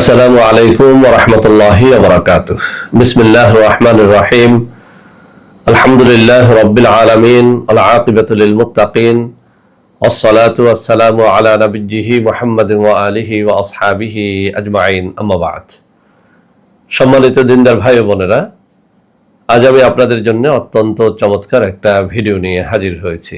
আসসালামু আলাইকুম রহমতুল্লাহি ওবরাকাত বিসমিল্লাহ রহমান রহিম আলহামদুলিল্লাহ রব্বিল আলমিন আলাকিবতুল মুতাকিন والصلاة والسلام على نبيه محمد وآله وأصحابه أجمعين أما بعد সম্মানিত দিনদার ভাই ও বোনেরা আজ আমি আপনাদের জন্য অত্যন্ত চমৎকার একটা ভিডিও নিয়ে হাজির হয়েছি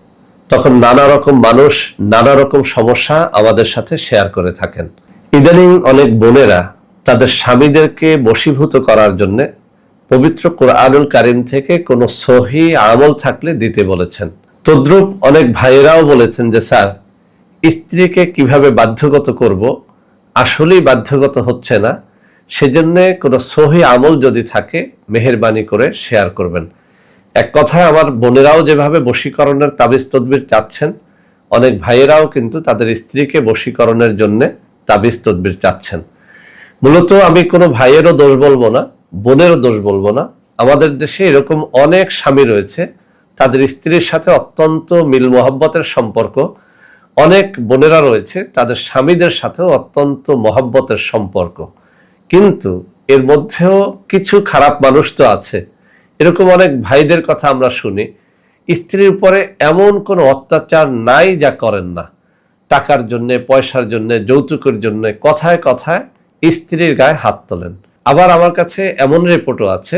তখন নানা রকম মানুষ, নানা রকম সমস্যা আমাদের সাথে শেয়ার করে থাকেন। ইদানিং অনেক বোনেরা তাদের স্বামীদেরকে বশীভূত করার জন্য পবিত্র কোরআনুল কারিম থেকে কোনো সহি আমল থাকলে দিতে বলেছেন। তদ্রুপ অনেক ভাইয়েরাও বলেছেন যে, স্যার, স্ত্রীকে কীভাবে বাধ্যগত করব? আসলেই বাধ্যগত হচ্ছে না। সেজন্য কোনো সহি আমল যদি থাকে, মেহরবানি করে শেয়ার করবেন। এক কথায় আমার বোনেরাও যেভাবে বশীকরণের তাবিজ তদবির চাচ্ছেন, অনেক ভাইয়েরাও কিন্তু তাদের স্ত্রীকে বশীকরণের জন্যে তাবিজ তদবির চাচ্ছেন। মূলত আমি কোনো ভাইয়েরও দোষ বলব না, বোনেরও দোষ বলব না। আমাদের দেশে এরকম অনেক স্বামী রয়েছে, তাদের স্ত্রীর সাথে অত্যন্ত মিল মোহাব্বতের সম্পর্ক। অনেক বোনেরা রয়েছে, তাদের স্বামীদের সাথেও অত্যন্ত মহাব্বতের সম্পর্ক। কিন্তু এর মধ্যেও কিছু খারাপ মানুষ তো আছে। এরকম অনেক ভাইদের কথা আমরা শুনি, স্ত্রীর উপরে এমন কোনো অত্যাচার নাই যা করেন না। টাকার জন্যে, পয়সার জন্যে, যৌতুকের জন্যে কথায় কথায় স্ত্রীর গায়ে হাত তোলেন। আবার আমার কাছে এমন রিপোর্টও আছে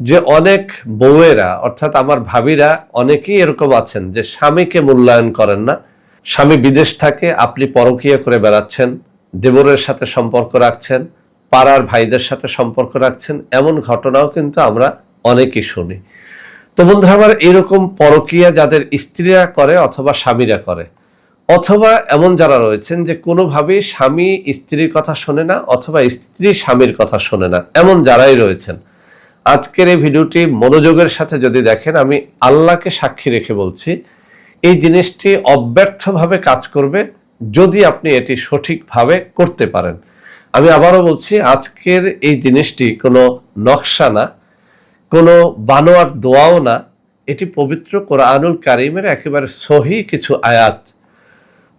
যে অনেক বউয়েরা, অর্থাৎ আমার ভাবিরা অনেকেই এরকম আছেন যে স্বামীকে মূল্যায়ন করেন না। স্বামী বিদেশ থাকে, আপনি পরকীয়া করে বেড়াচ্ছেন, দেবরের সাথে সম্পর্ক রাখছেন, পাড়ার ভাইদের সাথে সম্পর্ক রাখছেন, এমন ঘটনাও কিন্তু আমরা অনেকেই শুনি। তো বন্ধুরা, আমার এরকম পরকীয়া যাদের স্ত্রীরা করে অথবা স্বামীরা করে, অথবা এমন যারা রয়েছেন যে কোনোভাবেই স্বামী স্ত্রীর কথা শোনে না অথবা স্ত্রী স্বামীর কথা শোনে না, এমন যারাই রয়েছেন। আজকের এই ভিডিওটি মনোযোগের সাথে যদি দেখেন, আমি আল্লাহকে সাক্ষী রেখে বলছি, এই জিনিসটি অব্যর্থভাবে কাজ করবে যদি আপনি এটি সঠিকভাবে করতে পারেন। আমি আবারও বলছি, আজকের এই জিনিসটি কোনো নকশা না কোনো বানোয়ার দোয়াও না, এটি পবিত্র কোরআনুল কারিমের একেবারে সহি কিছু আয়াত।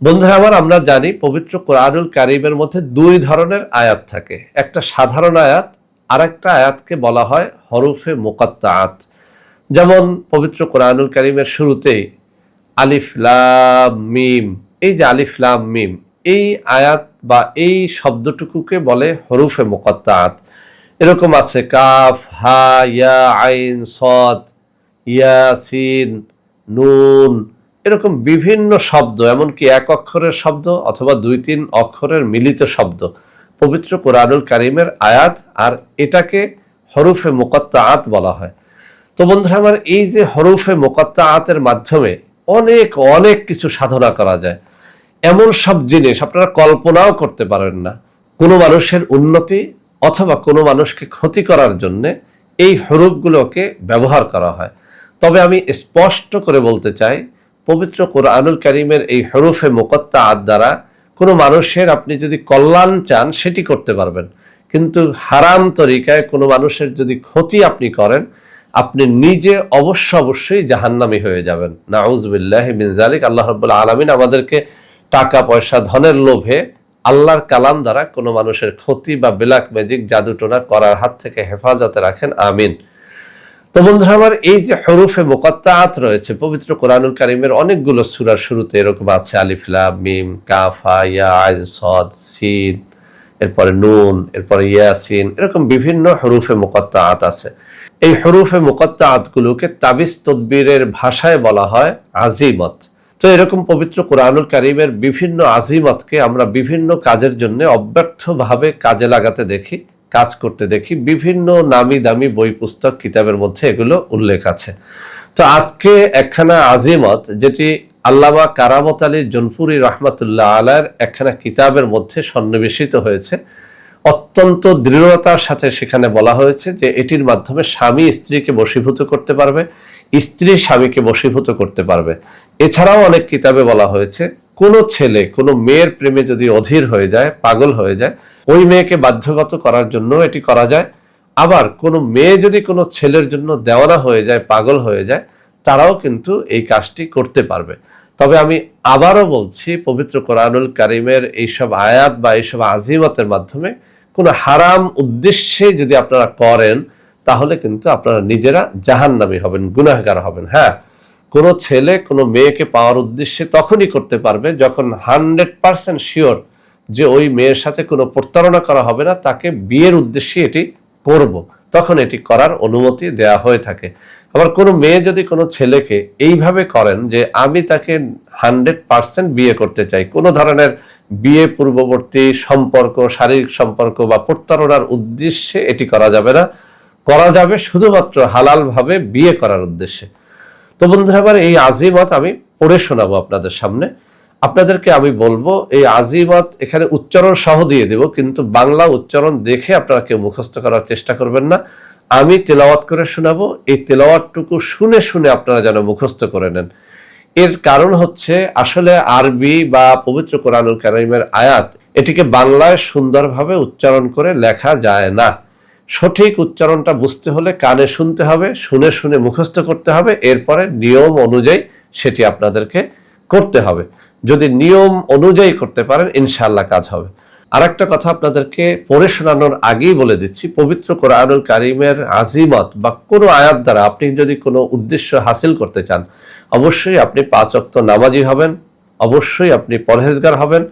বন্ধুরা আমার, আমরা জানি পবিত্র কোরআনুল কারিমের মধ্যে দুই ধরনের আয়াত থাকে। একটা সাধারণ আয়াত আর একটা আয়াতকে বলা হয় হরফে মোকাত্তাআত যেমন পবিত্র কোরআনুল কারিমের শুরুতেই আলিফ লাম মিম, এই যে আলিফ লাম মিম, এই আয়াত বা এই শব্দটুকুকে বলে হরুফে মোকাত্তাআত এরকম আছে, কাফ, হা, ইয়া, আইন, সদ, ইয়াসিন, নুন, এরকম বিভিন্ন শব্দ, এমনকি এক অক্ষরের শব্দ অথবা দুই, তিন অক্ষরের মিলিত শব্দ। পবিত্র কোরআনুল কারিমের আয়াত, আর এটাকে হরুফে মোকাত্তা আত বলা হয়। তো বন্ধুরা আমার, এই যে হরুফে মোকাত্তা আতের মাধ্যমে অনেক অনেক কিছু সাধনা করা যায়। এমন সব জিনিস আপনারা কল্পনাও করতে পারেন না। কোনো মানুষের উন্নতি অথবা কোনো মানুষকে ক্ষতি করার জন্য এই হরুফগুলোকে ব্যবহার করা হয়। তবে আমি স্পষ্ট করে বলতে চাই, পবিত্র কোরআনুল করিমের এই হরুফে মোকত্তা আদ দ্বারা কোনো মানুষের আপনি যদি কল্যাণ চান, সেটি করতে পারবেন। কিন্তু হারাম তরিকায় কোনো মানুষের যদি ক্ষতি আপনি করেন, আপনি নিজে অবশ্য অবশ্যই জাহান্নামি হয়ে যাবেন। নাউজবিল্লাহ মিনজালিক আল্লাহ রব্বুল্লা আলমিন আমাদেরকে টাকা, পয়সা, ধনের লোভে আল্লাহর কালাম দ্বারা কোনো মানুষের ক্ষতি বা বিলাক ম্যাজিক জাদুটোনা করার হাত থেকে হেফাজতে রাখেন, আমিন। তো বন্ধুরা, আমার এই যে হরুফে মোকাত্তাআত রয়েছে, পবিত্র কোরআনুল কারিমের অনেকগুলো সুরার শুরুতে এরকম আছে আলিফলা মিম কাফা ইয়া, আইন, সদ, সিন, এরপরে নুন, এরপরে ইয়াসিন, এরকম বিভিন্ন হরুফে মোকাত্তাআত আছে। এই হরুফে মোকাত্তাআতগুলোকে তাবিজ, তদ্বিরের ভাষায় বলা হয় আজিমত। তো এরকম পবিত্র কোরআনুল কারিমের বিভিন্ন আজিমতকে আমরা বিভিন্ন কাজের জন্য অব্যর্থভাবে কাজে লাগাতে দেখি, কাজ করতে দেখি। বিভিন্ন নামি দামি বই, পুস্তক, কিতাবের মধ্যে এগুলো উল্লেখ আছে। তো আজকে একখানা আজিমত যেটি আল্লামা কারামত আলী জনপুরি রহমতুল্লাহ আলার একখানা কিতাবের মধ্যে সন্নিবেশিত হয়েছে। অত্যন্ত দৃঢ়তার সাথে সেখানে বলা হয়েছে যে এটির মাধ্যমে স্বামী স্ত্রীকে বশীভূত করতে পারবে স্ত্রী স্বামীকে বশীভূত করতে পারবে। এছাড়াও অনেক কিতাবে বলা হয়েছে, কোনো ছেলে, কোনো মেয়ের প্রেমে যদি অধীর হয়ে যায়, পাগল হয়ে যায়, ওই মেয়েকে বাধ্যগত করার জন্য এটি করা যায়। আবার কোনো মেয়ে যদি কোনো ছেলের জন্য দেওয়ানা হয়ে যায়, পাগল হয়ে যায়, তারাও কিন্তু এই কাজটি করতে পারবে। তবে আমি আবারও বলছি, পবিত্র কোরআনুল কারিমের এইসব আয়াত বা এইসব আজিমতের মাধ্যমে কোনো হারাম উদ্দেশ্যে যদি আপনারা করেন তাহলে কিন্তু আপনারা নিজেরা জাহান্নামী হবেন, গুনাহগার হবেন। হ্যাঁ কোনো ছেলে, কোনো মেয়েকে পাওয়ার উদ্দেশ্যে তখনই করতে পারবে যখন হান্ড্রেড পার্সেন্ট শিওর যে ওই মেয়ের সাথে কোনো প্রতারণা করা হবে না, তাকে বিয়ের উদ্দেশ্যে এটি করব। তখন এটি করার অনুমতি দেয়া হয়ে থাকে। আবার কোনো মেয়ে যদি কোনো ছেলেকে এইভাবে করেন যে আমি তাকে হান্ড্রেড পার্সেন্ট বিয়ে করতে চাই, কোনো ধরনের বিয়ে পূর্ববর্তী সম্পর্ক, শারীরিক সম্পর্ক বা প্রতারণার উদ্দেশ্যে এটি করা যাবে না করা যাবে শুধুমাত্র হালালভাবে বিয়ে করার উদ্দেশ্যে। তো বন্ধুরা আবার এই আজিমত আমি পড়ে শোনাবো আপনাদের সামনে। আপনাদেরকে আমি বলব, এই আজিমত এখানে উচ্চারণ সহ দিয়ে দেব, কিন্তু বাংলা উচ্চারণ দেখে আপনারা কেউ মুখস্থ করার চেষ্টা করবেন না। আমি তেলাওয়াত করে শোনাবো, এই তেলাওয়াতটুকু শুনে শুনে আপনারা যেন মুখস্থ করে নেন। এর কারণ হচ্ছে, আসলে আরবি বা পবিত্র কোরআনুল কারিমের আয়াত এটিকে বাংলায় সুন্দরভাবে উচ্চারণ করে লেখা যায় না। সঠিক উচ্চারণটা বুঝতে হলে কানে শুনতে হবে, শুনে শুনে মুখস্থ করতে হবে, এরপরে নিয়ম অনুযায়ী সেটি আপনাদেরকে করতে হবে। যদি নিয়ম অনুযায়ী করতে পারেন ইনশাল্লাহ কাজ হবে। আর একটা কথা আপনাদেরকে পড়ে শোনানোর আগেই বলে দিচ্ছি, পবিত্র কোরআনুল কারিমের আজিমত বা কোনো আয়াত দ্বারা আপনি যদি কোনো উদ্দেশ্য হাসিল করতে চান, অবশ্যই আপনি পাঁচ অক্ত নামাজি হবেন, অবশ্যই আপনি পরহেজগার হবেন।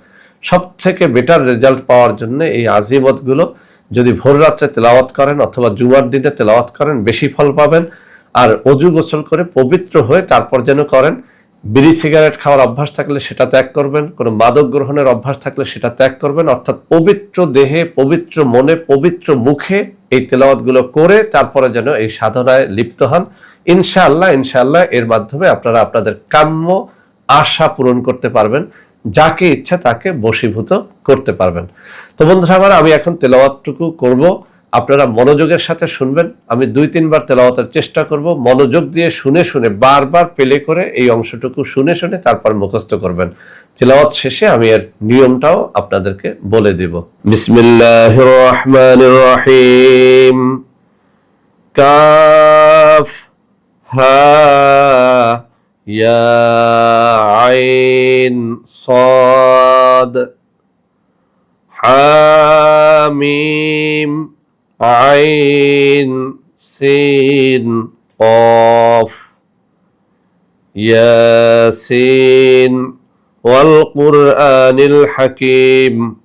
সব থেকে বেটার রেজাল্ট পাওয়ার জন্য এই আজিমতগুলো যদি ভোর রাত্রে তেলাওয়াত করেন অথবা জুমার দিনে তেলাওয়াত করেন, বেশি ফল পাবেন। আর অজু গোসল করে পবিত্র হয়ে তারপর যেন করেন, বিড়ি সিগারেট খাওয়ার অভ্যাস থাকলে সেটা ত্যাগ করবেন, কোনো মাদক গ্রহণের অভ্যাস থাকলে সেটা ত্যাগ করবেন। অর্থাৎ পবিত্র দেহে, পবিত্র মনে, পবিত্র মুখে এই তেলাওয়াতগুলো করে তারপরে যেন এই সাধনায় লিপ্ত হন। ইনশাআল্লাহ ইনশাআল্লাহ এর মাধ্যমে আপনারা আপনাদের কাম্য আশা পূরণ করতে পারবেন। যাকে ইচ্ছা তাকে বশীভূত করতে পারবেন। তো বন্ধুরা আমার, আমি এখন তেলাওয়াতটুকু করব। আপনারা মনোযোগের সাথে শুনবেন। আমি দুই, তিনবার তেলাওয়াতের চেষ্টা করব। মনোযোগ দিয়ে শুনে শুনে, বারবার পেলে করে এই অংশটুকু শুনে শুনে তারপর মুখস্থ করবেন। তেলাওয়াত শেষে আমি এর নিয়মটাও আপনাদেরকে বলে দিব। বিসমিল্লাহ রহমান রহিম। কাফ, হা يا عين صاد حميم عين سين قاف ياسين والقرآن الحكيم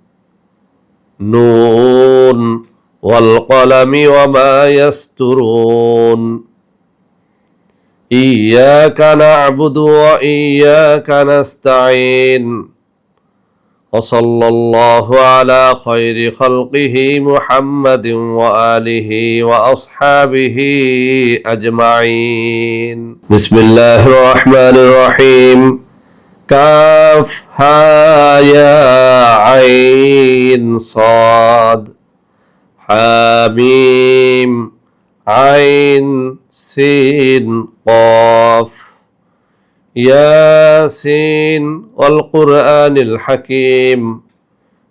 نون والقلم وما يسترون. إياك نعبد وإياك نستعين وصلى الله على خير خلقه محمد وآله وأصحابه أجمعين بسم الله الرحمن الرحيم كاف ها يا عين صاد حميم عين سين قاف ياسين والقرآن الحكيم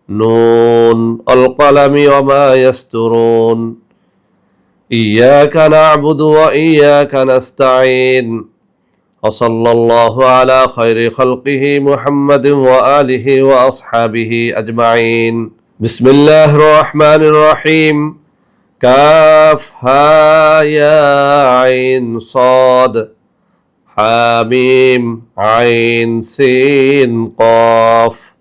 نون القلم وما يسترون إياك نعبد وإياك نستعين وصلى الله على خير خلقه محمد وآله وأصحابه أجمعين بسم الله الرحمن الرحيم كاف ها يا عين صاد. حاميم عين سين قاف.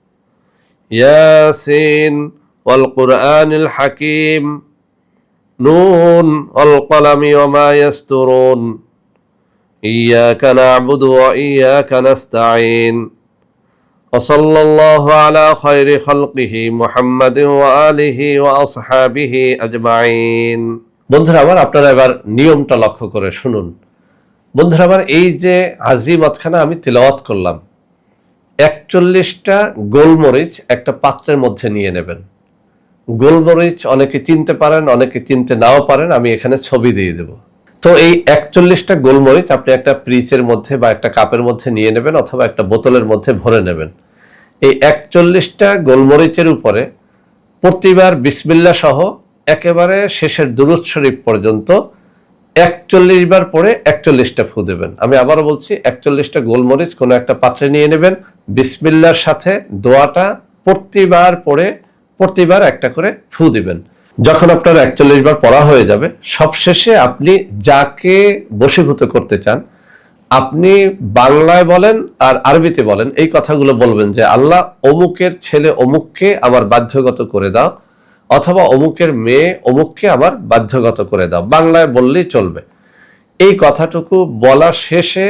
ياسين والقرآن الحكيم. نون والقلم وما يسترون. إياك نعبد وإياك نستعين. وصلى الله على خير خلقه محمد وآله وأصحابه أجمعين বন্ধুরা আবার আপনারা এবার নিয়মটা লক্ষ্য করে শুনুন বন্ধুরা আবার এই যে আজিমতখানা আমি তেলাওয়াত করলাম একচল্লিশটা গোলমরিচ একটা পাত্রের মধ্যে নিয়ে নেবেন গোলমরিচ অনেকে চিনতে পারেন অনেকে চিনতে নাও পারেন আমি এখানে ছবি দিয়ে দেব তো এই একচল্লিশটা গোলমরিচ আপনি একটা প্রিসের মধ্যে বা একটা কাপের মধ্যে নিয়ে নেবেন অথবা একটা বোতলের মধ্যে ভরে নেবেন। এই একচল্লিশটা গোলমরিচের উপরে প্রতিবার বিসমিল্লা সহ একেবারে শেষের দুরুদ শরীফ পর্যন্ত একচল্লিশ বার পরে একচল্লিশটা ফু দেবেন। আমি আবারও বলছি, একচল্লিশটা গোলমরিচ কোনো একটা পাত্রে নিয়ে নেবেন। বিসমিল্লার সাথে দোয়াটা প্রতিবার পরে প্রতিবার একটা করে ফু দিবেন। যখন আপনার একচল্লিশ বার পড়া হয়ে যাবে, সবশেষে আপনি যাকে বশীভূত করতে চান, আপনি বাংলায় বলেন আর আরবিতে বলেন, এই কথাগুলো বলবেন যে, আল্লাহ, অমুকের ছেলে অমুককে আমার বাধ্যগত করে দাও, অথবা অমুকের মেয়ে অমুককে আমার বাধ্যগত করে দাও। বাংলায় বললেই চলবে। এই কথাটুকু বলা শেষে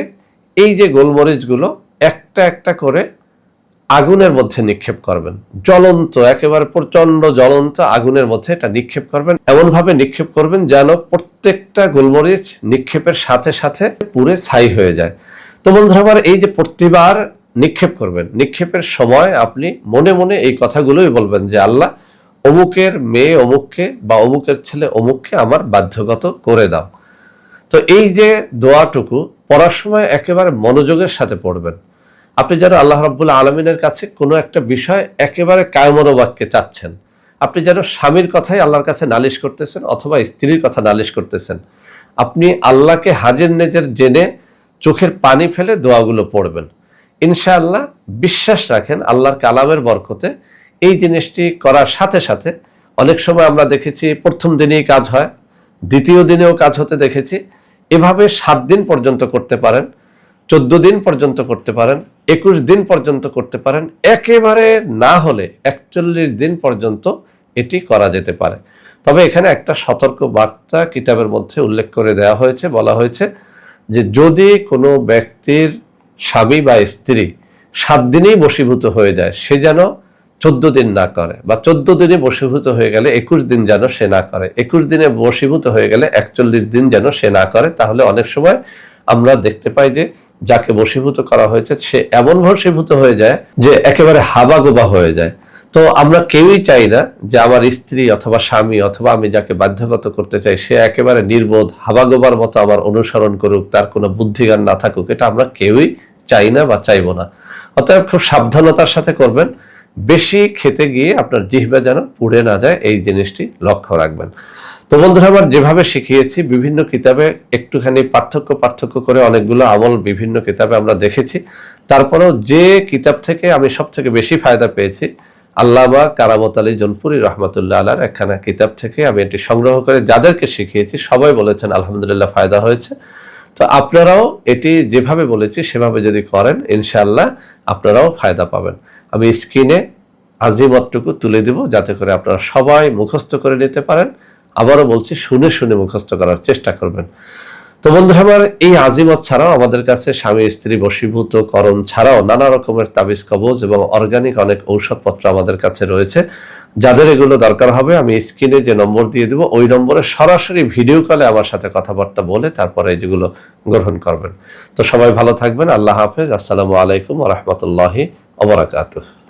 এই যে গোলমরিচগুলো, একটা একটা করে আগুনের মধ্যে নিক্ষেপ করবেন। জ্বলন্ত, একেবারে প্রচণ্ড জ্বলন্ত আগুনের মধ্যে এটা নিক্ষেপ করবেন। এমন ভাবে নিক্ষেপ করবেন যেন প্রত্যেকটা গোলমরিচ নিক্ষেপের সাথে সাথে পুরে ছাই হয়ে যায়। তো বন্ধুরা, আমার এই যে প্রতিবার নিক্ষেপ করবেন, নিক্ষেপের সময় আপনি মনে মনে এই কথাগুলোই বলবেন যে, আল্লাহ, অমুকের মেয়ে অমুককে বা অমুকের ছেলে অমুককে আমার বাধ্যগত করে দাও। তো এই যে দোয়াটুকু পড়ার সময় একেবারে মনোযোগের সাথে পড়বেন। আপনি যেন আল্লাহ রব্বুল আলমিনের কাছে কোনো একটা বিষয় একেবারে কায়মনোবাক্যে চাচ্ছেন। আপনি যেন স্বামীর কথাই আল্লাহর কাছে নালিশ করতেছেন অথবা স্ত্রীর কথা নালিশ করতেছেন। আপনি আল্লাহকে হাজির নেজের জেনে চোখের পানি ফেলে দোয়াগুলো পড়বেন। ইনশাআল্লাহ বিশ্বাস রাখেন আল্লাহর কালামের বরকতে এই জিনিসটি করার সাথে সাথে অনেক সময় আমরা দেখেছি প্রথম দিনেই কাজ হয়, দ্বিতীয় দিনেও কাজ হতে দেখেছি। এভাবে সাত দিন পর্যন্ত করতে পারেন। চোদ্দ দিন পর্যন্ত করতে পারেন, একুশ দিন পর্যন্ত করতে পারেন, একেবারে না হলে একচল্লিশ দিন পর্যন্ত এটি করা যেতে পারে। তবে এখানে একটা সতর্ক বার্তা কিতাবের মধ্যে উল্লেখ করে দেওয়া হয়েছে, বলা হয়েছে যে যদি কোনো ব্যক্তির স্বামী বা স্ত্রী সাত দিনেই বশীভূত হয়ে যায়, সে যেন চোদ্দ দিন না করে বা চোদ্দ দিনে বশীভূত হয়ে গেলে একুশ দিন যেন সে না করে। একুশ দিনে বশীভূত হয়ে গেলে একচল্লিশ দিন যেন সে না করে, তাহলে অনেক সময় আমরা দেখতে পাই যে যাকে বশীভূত করা হয়েছে, সে এমন বশীভূত হয়ে যায় যে একেবারে হাবাগোবা হয়ে যায়। তো আমরা কেউই চাই না যে আমার স্ত্রী অথবা স্বামী অথবা আমি যাকে বাধ্যগত করতে চাই, সে একেবারে নির্বোধ, হাবাগোবার মতো আমার অনুসরণ করুক, তার কোনো বুদ্ধিজ্ঞান না থাকুক। এটা আমরা কেউই চাই না বা চাইব না। অতএব খুব সাবধানতার সাথে করবেন। বেশি খেতে গিয়ে আপনার জিহ্বা যেন পুড়ে না যায়, এই জিনিসটি লক্ষ্য রাখবেন। তো বন্ধুরা আমার যেভাবে শিখিয়েছি, বিভিন্ন কিতাবে একটুখানি পার্থক্য পার্থক্য করে অনেকগুলো আমল বিভিন্ন কিতাবে আমরা দেখেছি। তারপরেও যে কিতাব থেকে আমি সব থেকে বেশি ফায়দা পেয়েছি, আল্লামা কারামত আলী জনপুরি রহমতুল্লাহ আলার একখানা কিতাব থেকে আমি এটি সংগ্রহ করে যাদেরকে শিখিয়েছি, সবাই বলেছেন আলহামদুলিল্লাহ ফায়দা হয়েছে। তো আপনারাও এটি যেভাবে বলেছি, সেভাবে যদি করেন ইনশাল্লাহ আপনারাও ফায়দা পাবেন। আমি স্ক্রিনে আজিমতটুকু তুলে দিব, যাতে করে আপনারা সবাই মুখস্থ করে নিতে পারেন। আবারও বলছি, শুনে শুনে মুখস্থ করার চেষ্টা করবেন। তো বন্ধুরা, আমার এই আজিমত ছাড়াও আমাদের কাছে স্বামী, স্ত্রী, বশীভূত, করণ ছাড়াও নানা রকমের তাবিজ, কবজ এবং অর্গানিক অনেক ঔষধপত্র আমাদের কাছে রয়েছে। যাদের এগুলো দরকার হবে, আমি স্ক্রিনে যে নম্বর দিয়ে দেবো, ওই নম্বরে সরাসরি ভিডিও কলে আমার সাথে কথাবার্তা বলে তারপরে যেগুলো গ্রহণ করবেন। তো সবাই ভালো থাকবেন, আল্লাহ হাফেজ, আসসালামু আলাইকুম রহমতুল্লাহি অবরাকাতুহ